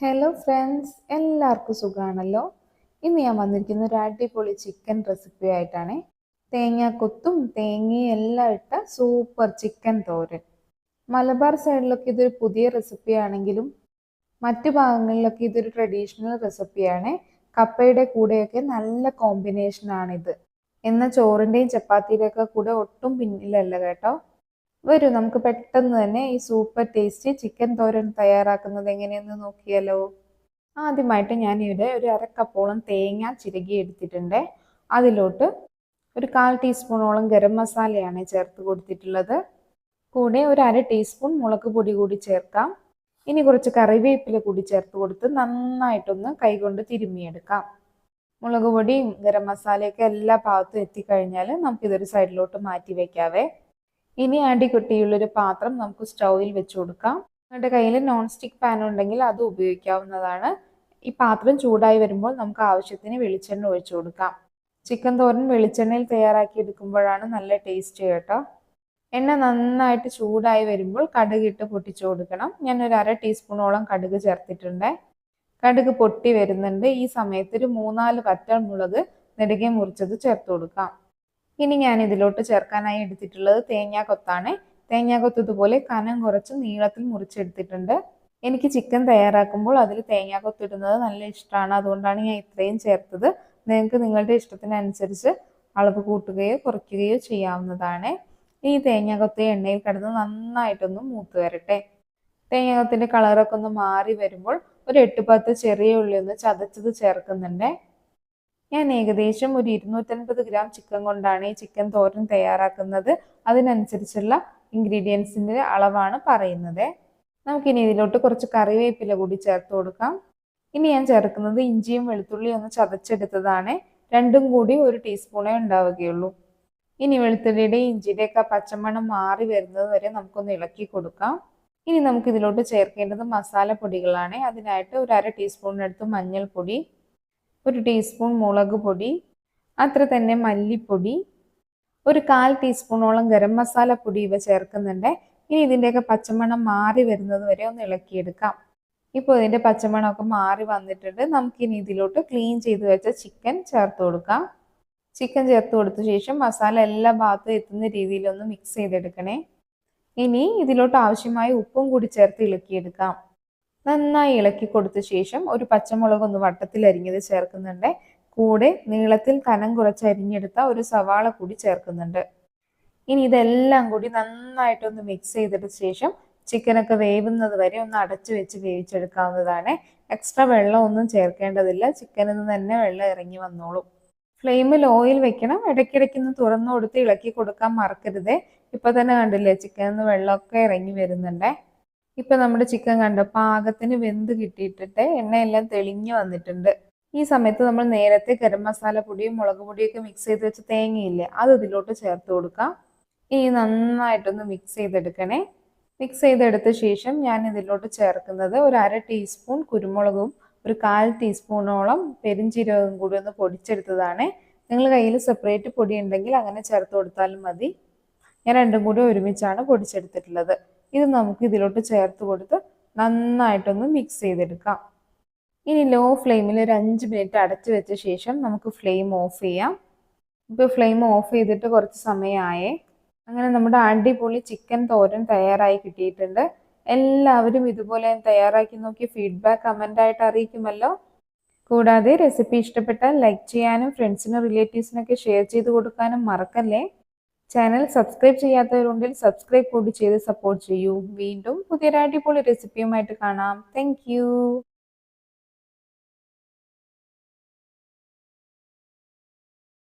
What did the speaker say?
Hello friends എല്ലാവർക്കും സുഖമാണല്ലോ ഇന്ന് ഞാൻ വന്നിരിക്കുന്ന ഒരു അടിപൊളി ചിക്കൻ റെസിപ്പി ആയിട്ടാണ്. തേങ്ങാക്കൊത്തും തേങ്ങയും എല്ലാം ഇട്ട സൂപ്പർ ചിക്കൻ തോരൻ. മലബാർ സൈഡിലൊക്കെ ഇതൊരു പുതിയ റെസിപ്പി ആണെങ്കിലും മറ്റു ഭാഗങ്ങളിലൊക്കെ ഇതൊരു ട്രഡീഷണൽ റെസിപ്പിയാണ് കപ്പയുടെ കൂടെയൊക്കെ നല്ല കോമ്പിനേഷനാണിത് എന്ന ചോറിന്റെയും ചപ്പാത്തിയുടെയൊക്കെ കൂടെ ഒട്ടും പിന്നിലല്ല കേട്ടോ. വരൂ നമുക്ക് പെട്ടെന്ന് തന്നെ ഈ സൂപ്പർ ടേസ്റ്റി ചിക്കൻ തോരൻ തയ്യാറാക്കുന്നത് എങ്ങനെയെന്ന് നോക്കിയാലോ? ആദ്യമായിട്ട് ഞാൻ ഇവിടെ ഒരു അരക്കപ്പോളം തേങ്ങ ചിരകി എടുത്തിട്ടുണ്ട്. അതിലോട്ട് ഒരു കാൽ ടീസ്പൂണോളം ഗരം മസാലയാണ് ചേർത്ത് കൊടുത്തിട്ടുള്ളത്. കൂടെ ഒരു അര ടീസ്പൂൺ മുളക് പൊടി കൂടി ചേർക്കാം. ഇനി കുറച്ച് കറിവേപ്പില കൂടി ചേർത്ത് കൊടുത്ത് നന്നായിട്ടൊന്ന് കൈകൊണ്ട് തിരുമ്മിയെടുക്കാം. മുളക് പൊടിയും ഗരം മസാലയൊക്കെ എല്ലാ ഭാഗത്തും എത്തിക്കഴിഞ്ഞാൽ നമുക്കിതൊരു സൈഡിലോട്ട് മാറ്റി വെക്കാവേ. ഇനി അടികുട്ടിയുള്ളൊരു പാത്രം നമുക്ക് സ്റ്റൗവിൽ വെച്ച് കൊടുക്കാം. നിങ്ങളുടെ കയ്യിൽ നോൺ സ്റ്റിക്ക് പാൻ ഉണ്ടെങ്കിൽ അത് ഉപയോഗിക്കാവുന്നതാണ്. ഈ പാത്രം ചൂടായി വരുമ്പോൾ നമുക്ക് ആവശ്യത്തിന് വെളിച്ചെണ്ണ ഒഴിച്ചു കൊടുക്കാം. ചിക്കൻ തോരൻ വെളിച്ചെണ്ണയിൽ തയ്യാറാക്കി എടുക്കുമ്പോഴാണ് നല്ല ടേസ്റ്റ് കേട്ടോ. എണ്ണ നന്നായിട്ട് ചൂടായി വരുമ്പോൾ കടുകിട്ട് പൊട്ടിച്ചു കൊടുക്കണം. ഞാൻ ഒരു അര ടീസ്പൂണോളം കടുക് ചേർത്തിട്ടുണ്ട്. കടുക് പൊട്ടി വരുന്നുണ്ട്. ഈ സമയത്ത് ഒരു മൂന്നാൽ പറ്റൽ മുളക് നെടുകെ മുറിച്ചത് ചേർത്ത് കൊടുക്കാം. ഇനി ഞാൻ ഇതിലോട്ട് ചേർക്കാനായി എടുത്തിട്ടുള്ളത് തേങ്ങാക്കൊത്താണ് തേങ്ങാക്കൊത്ത് ഇതുപോലെ കനം കുറച്ച് നീളത്തിൽ മുറിച്ചെടുത്തിട്ടുണ്ട്. എനിക്ക് ചിക്കൻ തയ്യാറാക്കുമ്പോൾ അതിൽ തേങ്ങാക്കൊത്ത് കൊത്തിടുന്നത് നല്ല ഇഷ്ടമാണ്. അതുകൊണ്ടാണ് ഞാൻ ഇത്രയും ചേർത്തത്. നിങ്ങൾക്ക് നിങ്ങളുടെ ഇഷ്ടത്തിനനുസരിച്ച് അളവ് കൂട്ടുകയോ കുറയ്ക്കുകയോ ചെയ്യാവുന്നതാണ്. ഈ തേങ്ങാക്കൊത്ത് എണ്ണയിൽ കിടന്ന് നന്നായിട്ടൊന്ന് മൂത്ത് വരട്ടെ. തേങ്ങാക്കൊത്തിന്റെ കളറൊക്കെ ഒന്ന് മാറി വരുമ്പോൾ ഒരു എട്ട് പത്ത് ചെറിയ ഉള്ളി ഒന്ന് ചതച്ചത് ചേർക്കുന്നുണ്ട്. ഞാൻ ഏകദേശം ഒരു ഇരുന്നൂറ്റൻപത് ഗ്രാം ചിക്കൻ കൊണ്ടാണ് ഈ ചിക്കൻ തോരൻ തയ്യാറാക്കുന്നത്. അതിനനുസരിച്ചുള്ള ഇൻഗ്രീഡിയൻസിന്റെ അളവാണ് പറയുന്നത്. നമുക്കിനി ഇതിലോട്ട് കുറച്ച് കറിവേപ്പില കൂടി ചേർത്ത് കൊടുക്കാം. ഇനി ഞാൻ ചേർക്കുന്നത് ഇഞ്ചിയും വെളുത്തുള്ളിയും ഒന്ന് ചതച്ചെടുത്തതാണ്. രണ്ടും കൂടി ഒരു ടീസ്പൂണേ ഉണ്ടാവുകയുള്ളൂ. ഇനി വെളുത്തുള്ളിയുടെയും ഇഞ്ചിയുടെയൊക്കെ പച്ചമണം മാറി വരുന്നത് വരെ നമുക്കൊന്ന് ഇളക്കി കൊടുക്കാം. ഇനി നമുക്ക് ഇതിലോട്ട് ചേർക്കേണ്ടത് മസാലപ്പൊടികളാണ്. അതിനായിട്ട് ഒരു അര ടീസ്പൂണിനടുത്ത് മഞ്ഞൾപ്പൊടി ഒരു ടീസ്പൂൺ മുളക് പൊടി അത്ര തന്നെ മല്ലിപ്പൊടി ഒരു കാൽ ടീസ്പൂണോളം ഗരം മസാല പൊടി ഇവ ചേർക്കുന്നുണ്ട്. ഇനി ഇതിന്റെയൊക്കെ പച്ചമണം മാറി വരുന്നത് വരെ ഒന്ന് ഇളക്കിയെടുക്കാം. ഇപ്പോൾ ഇതിന്റെ പച്ചമണമൊക്കെ മാറി വന്നിട്ടുണ്ട്. നമുക്കിനി ഇതിലോട്ട് ക്ലീൻ ചെയ്ത് വെച്ച ചിക്കൻ ചേർത്ത് കൊടുക്കാം. ചിക്കൻ ചേർത്ത് കൊടുത്ത ശേഷം മസാല എല്ലാ ഭാഗത്തും എത്തുന്ന രീതിയിലൊന്ന് മിക്സ് ചെയ്തെടുക്കണേ. ഇനി ഇതിലോട്ട് ആവശ്യമായ ഉപ്പും കൂടി ചേർത്ത് ഇളക്കിയെടുക്കാം. നന്നായി ഇളക്കി കൊടുത്ത ശേഷം ഒരു പച്ചമുളക് ഒന്ന് വട്ടത്തിൽ അരിഞ്ഞത് ചേർക്കുന്നുണ്ട്. കൂടെ നീളത്തിൽ കനം കുറച്ച് അരിഞ്ഞെടുത്ത ഒരു സവാള കൂടി ചേർക്കുന്നുണ്ട്. ഇനി ഇതെല്ലാം കൂടി നന്നായിട്ടൊന്ന് മിക്സ് ചെയ്തിട്ട് ശേഷം ചിക്കനൊക്കെ വേവുന്നത് വരെ ഒന്ന് അടച്ചു വെച്ച് വേവിച്ചെടുക്കാവുന്നതാണ്. എക്സ്ട്രാ വെള്ളം ഒന്നും ചേർക്കേണ്ടതില്ല. ചിക്കനിൽ നിന്ന് തന്നെ വെള്ളം ഇറങ്ങി വന്നോളും. ഫ്ലെയിമിൽ ഓയിൽ വെക്കണം. ഇടയ്ക്കിടയ്ക്ക് ഒന്ന് തുറന്നു കൊടുത്ത് ഇളക്കി കൊടുക്കാൻ മറക്കരുത്. ഇപ്പൊ തന്നെ കണ്ടില്ലേ ചിക്കനിൽ നിന്ന് വെള്ളമൊക്കെ ഇറങ്ങി വരുന്നുണ്ടേ. ഇപ്പൊ നമ്മുടെ ചിക്കൻ കണ്ട? പാകത്തിന് വെന്ത് കിട്ടിയിട്ടിട്ട് എണ്ണയെല്ലാം തെളിഞ്ഞു വന്നിട്ടുണ്ട്. ഈ സമയത്ത് നമ്മൾ നേരത്തെ ഗരം മസാല പൊടിയും മുളക് പൊടിയൊക്കെ മിക്സ് ചെയ്ത് വെച്ച തേങ്ങയില്ലേ അത് ഇതിലോട്ട് ചേർത്ത് കൊടുക്കാം. ഇനി നന്നായിട്ടൊന്ന് മിക്സ് ചെയ്തെടുക്കണേ. മിക്സ് ചെയ്തെടുത്ത ശേഷം ഞാൻ ഇതിലോട്ട് ചേർക്കുന്നത് ഒരു അര ടീസ്പൂൺ കുരുമുളകും ഒരു കാൽ ടീസ്പൂണോളം പെരിഞ്ചീരകവും കൂടി ഒന്ന് പൊടിച്ചെടുത്തതാണ്. നിങ്ങൾ കയ്യിൽ സെപ്പറേറ്റ് പൊടി ഉണ്ടെങ്കിൽ അങ്ങനെ ചേർത്ത് കൊടുത്താലും മതി. ഞാൻ രണ്ടും കൂടി ഒരുമിച്ചാണ് പൊടിച്ചെടുത്തിട്ടുള്ളത്. ഇത് നമുക്ക് ഇതിലോട്ട് ചേർത്ത് കൊടുത്ത് നന്നായിട്ടൊന്ന് മിക്സ് ചെയ്തെടുക്കാം. ഇനി ലോ ഫ്ലെയിമിൽ ഒരു അഞ്ച് മിനിറ്റ് അടച്ചു വെച്ച ശേഷം നമുക്ക് ഫ്ലെയിം ഓഫ് ചെയ്യാം. ഇപ്പോൾ ഫ്ലെയിം ഓഫ് ചെയ്തിട്ട് കുറച്ച് സമയമായേ അങ്ങനെ നമ്മുടെ അടിപൊളി ചിക്കൻ തോരൻ തയ്യാറായി കിട്ടിയിട്ടുണ്ട്. എല്ലാവരും ഇതുപോലെ തയ്യാറാക്കി നോക്കി ഫീഡ്ബാക്ക് കമന്റായിട്ട് അറിയിക്കുമല്ലോ. കൂടാതെ റെസിപ്പി ഇഷ്ടപ്പെട്ടാൽ ലൈക്ക് ചെയ്യാനും ഫ്രണ്ട്സിനും റിലേറ്റീവ്സിനൊക്കെ ഷെയർ ചെയ്ത് കൊടുക്കാനും മറക്കല്ലേ? ചാനൽ സബ്സ്ക്രൈബ് ചെയ്യാത്തവരുണ്ടെങ്കിൽ സബ്സ്ക്രൈബ് കൂടി ചെയ്ത് സപ്പോർട്ട് ചെയ്യൂ. വീണ്ടും പുതിയൊരു അടിപൊളി റെസിപ്പിയുമായിട്ട് കാണാം. താങ്ക്